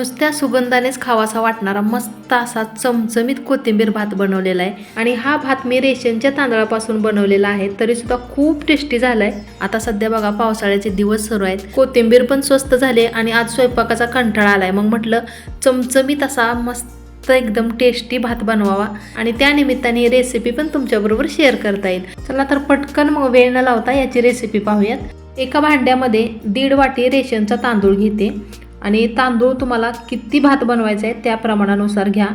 नुसत्या सुगंधानेच खावासा वाटणारा मस्त असा चमचमीत कोथिंबीर भात बनवलेला आहे. आणि हा भात मी रेशनच्या तांदळापासून बनवलेला आहे तरी सुद्धा खूप टेस्टी झालाय. आता सध्या बघा पावसाळ्याचे दिवस सुरू आहेत. कोथिंबीर पण स्वस्त झाले आणि आज स्वयंपाकाचा कंटाळा आलाय. मग म्हटलं चमचमीत असा मस्त एकदम टेस्टी भात बनवावा. आणि त्या निमित्ताने रेसिपी पण तुमच्याबरोबर शेअर करता येईल. चला तर पटकन मग वेळ न लावता याची रेसिपी पाहूयात. एका भांड्यामध्ये दीड वाटी रेशनचा तांदूळ घेते. आणि तांदूळ तुम्हाला किती भात बनवायचा आहे त्या प्रमाणानुसार घ्या.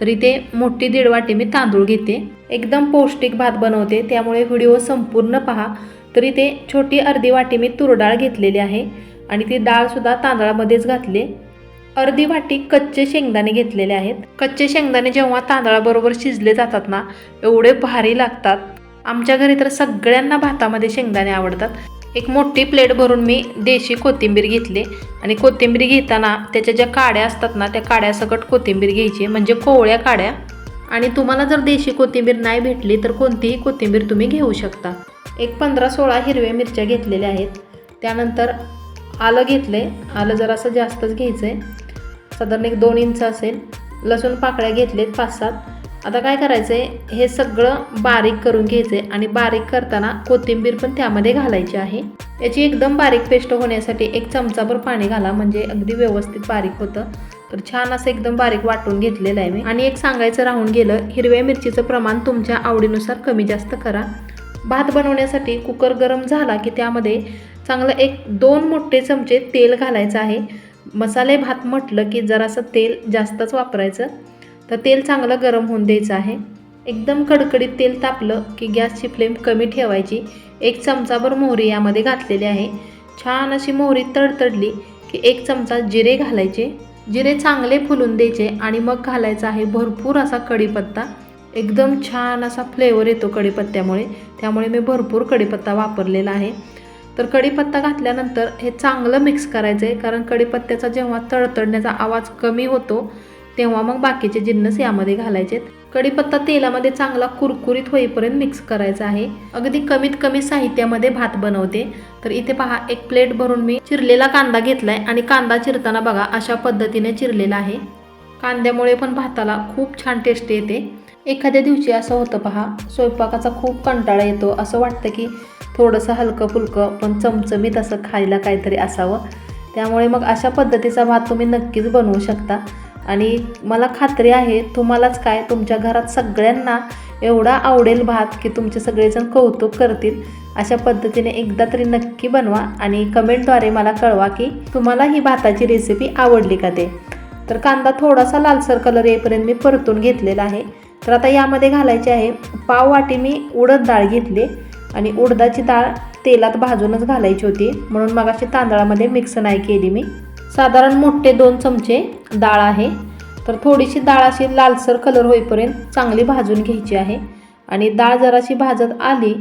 तर इथे मोठी दीड वाटी मी तांदूळ घेते. एकदम पौष्टिक भात बनवते. त्यामुळे व्हिडिओ संपूर्ण पहा. तर इथे छोटी अर्धी वाटी मी तूर डाळ घेतलेली आहे. आणि ती डाळसुद्धा तांदळामध्येच घातली. अर्धी वाटी कच्चे शेंगदाणे घेतलेले आहेत. कच्चे शेंगदाणे जेव्हा तांदळाबरोबर शिजले जातात ना एवढे भारी लागतात. आमच्या घरी तर सगळ्यांना भातामध्ये शेंगदाणे आवडतात. एक मोठी प्लेट भरून मी देशी कोथिंबीर घेतली. आणि कोथिंबीर घेताना त्याच्या ज्या काड्या असतात ना त्या काड्यासकट कोथिंबीर घ्यायची म्हणजे कोवळ्या काड्या. आणि तुम्हाला जर देशी कोथिंबीर नाही भेटली तर कोणतीही कोथिंबीर तुम्ही घेऊ शकता. एक पंधरा सोळा हिरव्या मिरच्या घेतलेल्या आहेत. त्यानंतर आलं घेतलं आहे आलं जरासं जास्तच घ्यायचं आहे साधारण एक दोन इंच असेल. लसूण पाकळ्या घेतलेत पाच सात. आता काय करायचं आहे हे सगळं बारीक करून घ्यायचं आहे आणि बारीक करताना कोथिंबीर पण त्यामध्ये घालायची आहे. याची एकदम बारीक पेस्ट होण्यासाठी एक चमचाभर पाणी घाला म्हणजे अगदी व्यवस्थित बारीक होतं. तर छान असं एकदम बारीक वाटून घेतलेलं आहे मी. आणि एक सांगायचं राहून गेलं हिरव्या मिरचीचं प्रमाण तुमच्या आवडीनुसार कमी जास्त करा. भात बनवण्यासाठी कुकर गरम झाला की त्यामध्ये चांगलं एक दोन मोठे चमचे तेल घालायचं आहे. मसाले भात म्हटलं की जरासं तेल जास्तच वापरायचं. तर तेल चांगलं गरम होऊन द्यायचं आहे. एकदम कडकडीत तेल तापलं की गॅसची फ्लेम कमी ठेवायची. एक चमचाभर मोहरी यामध्ये घातलेली आहे. छान अशी मोहरी तडतडली की एक चमचा जिरे घालायचे. जिरे चांगले फुलून द्यायचे आणि मग घालायचा आहे भरपूर असा कढीपत्ता एकदम छान असा फ्लेवर येतो कढीपत्त्यामुळे त्यामुळे मी भरपूर कढीपत्ता वापरलेला आहे. तर कढीपत्ता घातल्यानंतर हे चांगलं मिक्स करायचं आहे कारण कढीपत्त्याचा जेव्हा तडतडण्याचा आवाज कमी होतो तेव्हा मग बाकीचे जिन्नस यामध्ये घालायचे कढीपत्ता तेलामध्ये चांगला कुरकुरीत होईपर्यंत मिक्स करायचा आहे. अगदी कमीत कमी साहित्यामध्ये भात बनवते. तर इथे पहा एक प्लेट भरून मी चिरलेला कांदा घेतलाय आणि कांदा चिरताना बघा अशा पद्धतीने चिरलेला आहे. कांद्यामुळे पण भाताला खूप छान टेस्ट येते. एखाद्या दिवशी असं होतं पहा स्वयंपाकाचा खूप कंटाळा येतो. असं वाटतं की थोडंसं हलकं फुलकं पण चमचमीत असं खायला काहीतरी असावं. त्यामुळे मग अशा पद्धतीचा भात तुम्ही नक्कीच बनवू शकता. आणि मला खात्री आहे तुम्हालाच काय? तुमच्या घरात सगळ्यांना एवढा आवडेल भात की तुमचे सगळेजण कौतुक करतील. अशा पद्धतीने एकदा तरी नक्की बनवा आणि कमेंटद्वारे मला कळवा की तुम्हाला ही भाताची रेसिपी आवडली का ते. तर कांदा थोडासा लालसर कलर येईपर्यंत मी परतून घेतलेला आहे. तर आता यामध्ये घालायचे आहे पाव वाटी मी उडद डाळ घेतली आणि उडदाची डाळ तेलात भाजूनच घालायची होती. म्हणून मग अशी तांदळामध्ये मिक्स नाही केली मी. साधारण मोठे दोन चमचे डाळ आहे. तर थोडीशी डाळ अशी लालसर कलर होईपर्यंत चांगली भाजून घ्यायची आहे. आणि डाळ जराशी भाजत आली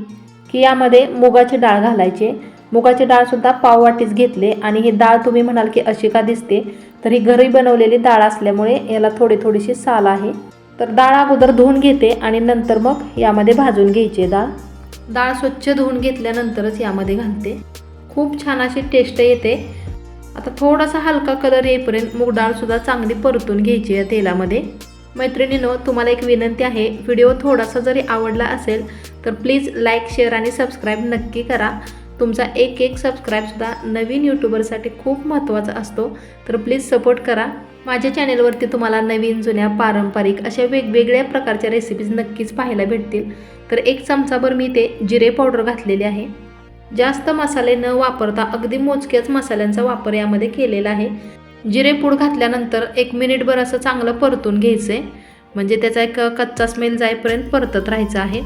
की यामध्ये मुगाची डाळ घालायची. मुगाची डाळसुद्धा पाव वाटीच घेतले आणि ही डाळ तुम्ही म्हणाल की अशी का दिसते तर ही घरी बनवलेली डाळ असल्यामुळे याला थोडी थोडीशी साल आहे. तर डाळ अगोदर धुवून घेते आणि नंतर मग यामध्ये भाजून घ्यायची डाळ. डाळ स्वच्छ धुवून घेतल्यानंतरच यामध्ये घालते. खूप छान अशी टेस्ट येते. आता थोडासा हलका कलर येईपर्यंत मूग डाळसुद्धा चांगली परतून घ्यायची या तेलामध्ये. मैत्रिणीनो तुम्हाला एक विनंती आहे व्हिडिओ थोडासा जरी आवडला असेल तर प्लीज लाईक शेअर आणि सबस्क्राईब नक्की करा. तुमचा एक एक सबस्क्राईबसुद्धा नवीन यूट्यूबरसाठी खूप महत्त्वाचा असतो तर प्लीज सपोर्ट करा. माझ्या चॅनेलवरती तुम्हाला नवीन जुन्या पारंपरिक अशा वेगवेगळ्या प्रकारच्या रेसिपीज नक्कीच पाहायला भेटतील. तर एक चमचाभर मी ते जिरे पावडर घातलेले आहे. जास्त मसाले न वापरता अगदी मोजक्याच मसाल्यांचा वापर यामध्ये केलेला आहे. जिरे पूड घातल्यानंतर एक मिनिटभर असं चांगलं परतून घ्यायचं आहे म्हणजे त्याचा एक कच्चा स्मेल जाईपर्यंत परतत राहायचं आहे.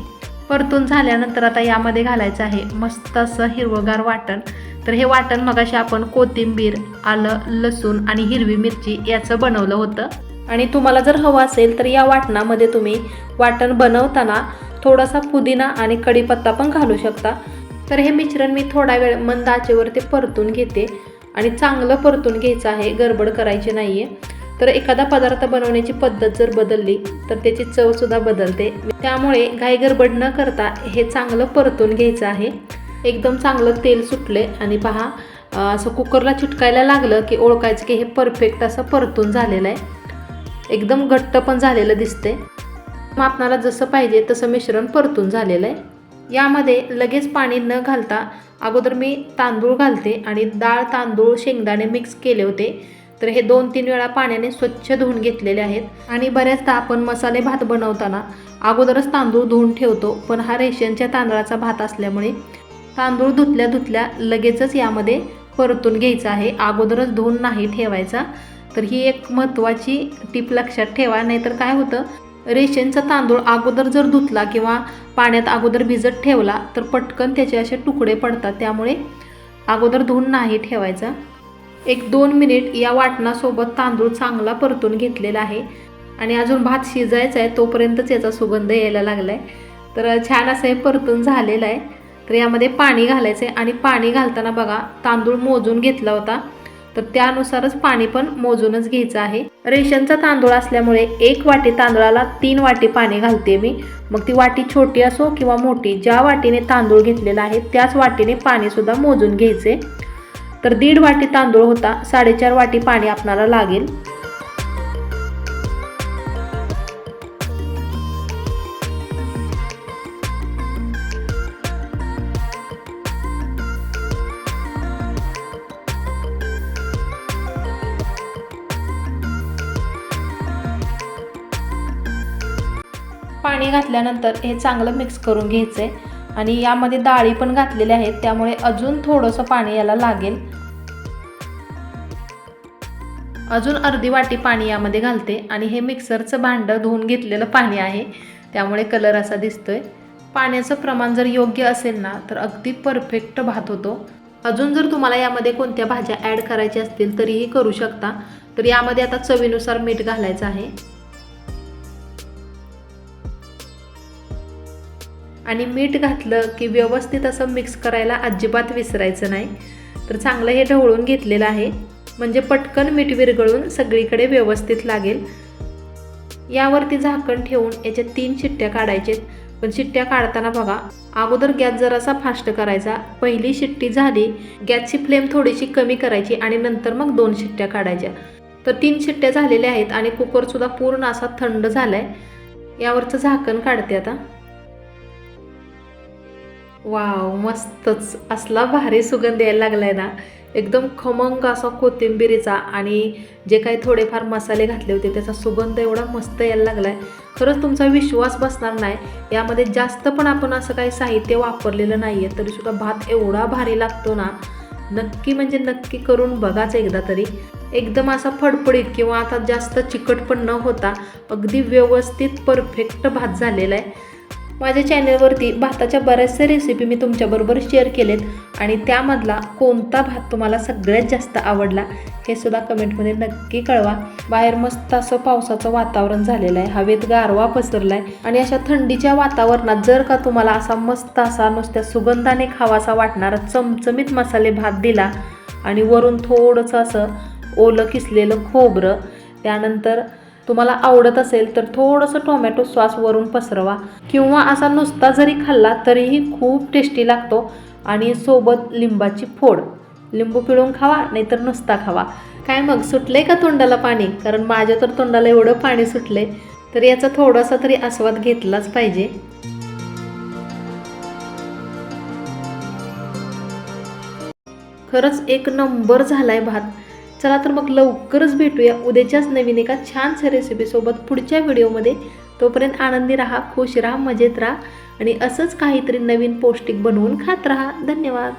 परतून झाल्यानंतर आता यामध्ये घालायचं आहे मस्त असं हिरवगार वाटण. तर हे वाटण मगाशी आपण कोथिंबीर आलं लसूण आणि हिरवी मिरची याचं बनवलं होतं. आणि तुम्हाला जर हवं असेल तर या वाटणामध्ये तुम्ही वाटण बनवताना थोडासा पुदिना आणि कढीपत्ता पण घालू शकता. तर हे मिश्रण मी थोडा वेळ मंद आचेवरती परतून घेते आणि चांगलं परतून घ्यायचं आहे गडबड करायची नाही आहे तर एखादा पदार्थ बनवण्याची पद्धत जर बदलली तर त्याची चवसुद्धा बदलते. त्यामुळे घाई गडबड न करता हे चांगलं परतून घ्यायचं आहे. एकदम चांगलं तेल सुटले आणि पहा असं कुकरला चिटकायला लागलं की ओळखायचं की हे परफेक्ट असं परतून झालेलं आहे. एकदम घट्ट पण झालेलं दिसते मग आपणाला जसं पाहिजे तसं मिश्रण परतून झालेलं आहे. यामध्ये लगेच पाणी न घालता अगोदर मी तांदूळ घालते आणि डाळ तांदूळ शेंगदाणे मिक्स केले होते. तर हे दोन तीन वेळा पाण्याने स्वच्छ धुवून घेतलेले आहेत. आणि बऱ्याचदा आपण मसाले भात बनवताना अगोदरच तांदूळ धुवून ठेवतो पण हा रेशनच्या तांदळाचा भात असल्यामुळे तांदूळ धुतल्या धुतल्या लगेचच यामध्ये परतून घ्यायचा आहे. अगोदरच धुवून नाही ठेवायचा. तर ही एक महत्त्वाची टीप लक्षात ठेवा नाहीतर काय होतं? रेशनचा तांदूळ अगोदर जर धुतला किंवा पाण्यात अगोदर भिजत ठेवला तर पटकन त्याचे असे तुकडे पडतात. त्यामुळे अगोदर धुवून नाही ठेवायचा. एक दोन मिनिट या वाटणासोबत तांदूळ चांगला परतून घेतलेला आहे. आणि अजून भात शिजायचा आहे तोपर्यंतच याचा सुगंध यायला लागला आहे तर छान असं हे परतून झालेलं आहे. तर यामध्ये पाणी घालायचं आहे आणि पाणी घालताना बघा तांदूळ मोजून घेतला होता. तर त्यानुसारच पाणी पण मोजूनच घ्यायचं आहे. रेशनचा तांदूळ असल्यामुळे एक वाटी तांदळाला तीन वाटी पाणी घालते मी. मग ती वाटी छोटी असो किंवा मोठी ज्या वाटीने तांदूळ घेतलेला आहे त्याच वाटीने पाणीसुद्धा मोजून घ्यायचे. तर दीड वाटी तांदूळ होता साडेचार वाटी पाणी आपणाला लागेल. पाणी घातल्यानंतर हे चांगलं मिक्स करून घ्यायचं आहे आणि यामध्ये डाळी पण घातलेल्या आहेत त्यामुळे अजून थोडंसं पाणी याला लागेल. अजून अर्धी वाटी पाणी यामध्ये घालते आणि हे मिक्सरचं भांडं धुवून घेतलेलं पाणी आहे त्यामुळे कलर असा दिसतोय. पाण्याचं प्रमाण जर योग्य असेल ना तर अगदी परफेक्ट भात होतो. अजून जर तुम्हाला यामध्ये कोणत्या भाज्या ॲड करायच्या असतील तरीही करू शकता. तर यामध्ये आता चवीनुसार मीठ घालायचं आहे. आणि मीठ घातलं की व्यवस्थित असं मिक्स करायला अजिबात विसरायचं नाही. तर चांगलं हे ढवळून घेतलेलं आहे. म्हणजे पटकन मीठ विरघळून सगळीकडे व्यवस्थित लागेल. यावरती झाकण ठेवून याच्या तीन शिट्ट्या काढायचे पण शिट्ट्या काढताना बघा अगोदर गॅस जरासा फास्ट करायचा. पहिली शिट्टी झाली गॅसची फ्लेम थोडीशी कमी करायची आणि नंतर मग दोन शिट्ट्या काढायच्या. तर तीन शिट्ट्या झालेल्या आहेत आणि कुकरसुद्धा पूर्ण असा थंड झाला आहे यावरचं झाकण काढते आता. वाव मस्तच. असला भारी सुगंध यायला लागलाय ना. एकदम खमंग असा कोथिंबिरीचा आणि जे काही थोडेफार मसाले घातले होते त्याचा सुगंध एवढा मस्त यायला लागलाय. खरंच तुमचा विश्वास बसणार नाही. यामध्ये जास्त पण आपण असं काही साहित्य वापरलेलं नाही आहे तरीसुद्धा भात एवढा भारी लागतो ना. नक्की म्हणजे नक्की करून बघाच एकदा तरी. एकदम असा फडफडीत किंवा आता जास्त चिकट पण न होता अगदी व्यवस्थित परफेक्ट भात झालेला आहे. माझ्या चॅनलवरती भाताच्या बऱ्याचशा रेसिपी मी तुमच्याबरोबर शेअर केलेत आणि त्यामधला कोणता भात तुम्हाला सगळ्यात जास्त आवडला हे सुद्धा कमेंटमध्ये नक्की कळवा. बाहेर मस्त असं पावसाचं वातावरण झालेलं आहे. हवेत गारवा पसरला आहे आणि अशा थंडीच्या वातावरणात जर का तुम्हाला असा मस्त असा नुसत्या सुगंधाने खावासा वाटणारा चमचमीत मसाले भात दिला आणि वरून थोडंसं असं ओलं किसलेलं खोबरं त्यानंतर तुम्हाला आवडत असेल तर थोडंसं टोमॅटो सॉस वरून पसरवा. किंवा असा नुसता जरी खाल्ला तरीही खूप टेस्टी लागतो आणि सोबत लिंबाची फोड. लिंबू पिळून खावा नाहीतर नुसता खावा. काय मग सुटले का तोंडाला पाणी? कारण माझ्या तर तोंडाला एवढं पाणी सुटले तर याचा थोडासा तरी आस्वाद घेतलाच पाहिजे. खरंच एक नंबर झालाय भात. चला तर मग लवकरच भेटूया उद्याच्याच नवीन एका छानशा रेसिपीसोबत पुढच्या व्हिडिओमध्ये तोपर्यंत आनंदी राहा खुश राहा मजेत राहा आणि असंच काहीतरी नवीन पौष्टिक बनवून खात राहा. धन्यवाद.